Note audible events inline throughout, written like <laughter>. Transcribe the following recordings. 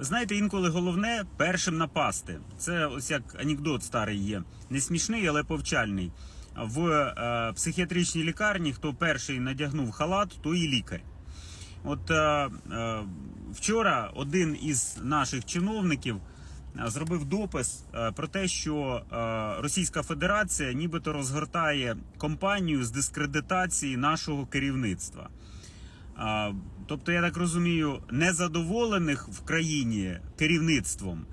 Знаєте, інколи головне першим напасти. Це ось як анекдот старий є. Не смішний, але повчальний. В е, психіатричній лікарні, хто перший надягнув халат, той і лікар. От е, е, вчора один із наших чиновників е, зробив допис е, про те, що е, Російська Федерація нібито розгортає кампанію з дискредитації нашого керівництва. Тобто, я так розумію, незадоволених в країні керівництвом,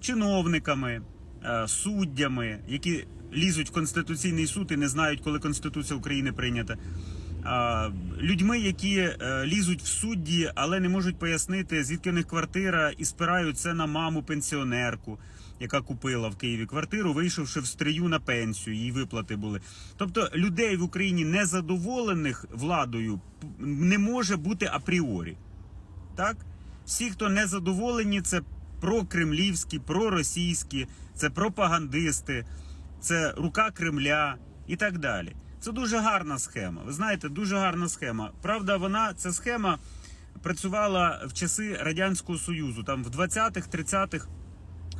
чиновниками, е, суддями, які лізуть в Конституційний суд і не знають, коли Конституція України прийнята. Людьми, які е, лізуть в судді, але не можуть пояснити, звідки в них квартира, і спирають це на маму пенсіонерку, яка купила в Києві квартиру, вийшовши в стрию на пенсію, їй виплати були. Тобто людей в Україні незадоволених владою не може бути апріорі. Так? Всі, хто не задоволені, це прокремлівські, проросійські, це пропагандисти, це рука Кремля і так далі. Це дуже гарна схема. Ви знаєте, дуже гарна схема. Правда, вона ця схема працювала в часи Радянського Союзу, там в 20-х, 30-х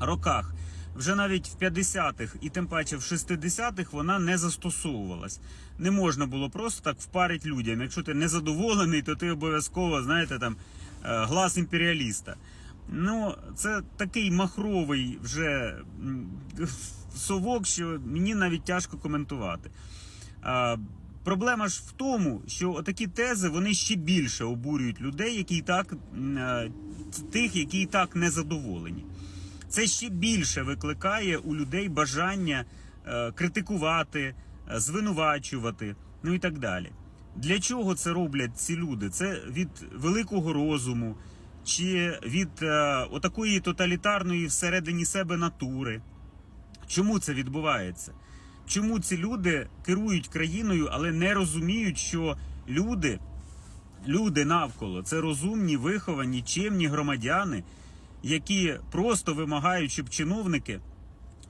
роках. Вже навіть в 50-х і тим паче в 60-х вона не застосовувалась. Не можна було просто так впарити людям. Якщо ти незадоволений, то ти обов'язково, знаєте, там е, глас імперіаліста. Ну, це такий махровий вже совок, що мені навіть тяжко коментувати. А, Проблема ж в тому, що такі тези вони ще більше обурюють людей, які і так е, тих, які і так незадоволені. Це ще більше викликає у людей бажання е, критикувати, е, звинувачувати, ну і так далі. Для чого це роблять ці люди? Це від великого розуму чи від е, отакої тоталітарної всередині себе натури. Чому це відбувається? Чому ці люди керують країною, але не розуміють, що люди, люди навколо це розумні, виховані, чемні громадяни, які просто вимагають, щоб чиновники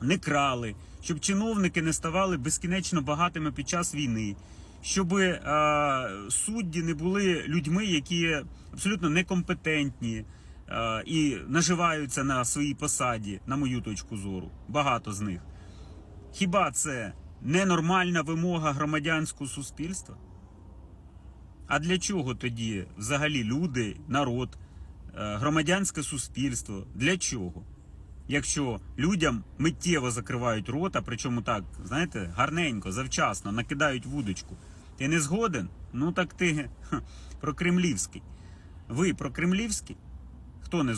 не крали, щоб чиновники не ставали безкінечно багатими під час війни, щоб е, судді не були людьми, які абсолютно некомпетентні е, і наживаються на своїй посаді, на мою точку зору. Багато з них. Хіба це ненормальна вимога громадянського суспільства? А для чого тоді взагалі люди, народ, громадянське суспільство? Для чого? Якщо людям миттєво закривають рота, причому так, знаєте, гарненько, завчасно, накидають вудочку. Ти не згоден? Ну так ти <laughs> ха, прокремлівський. Ви прокремлівський? Хто не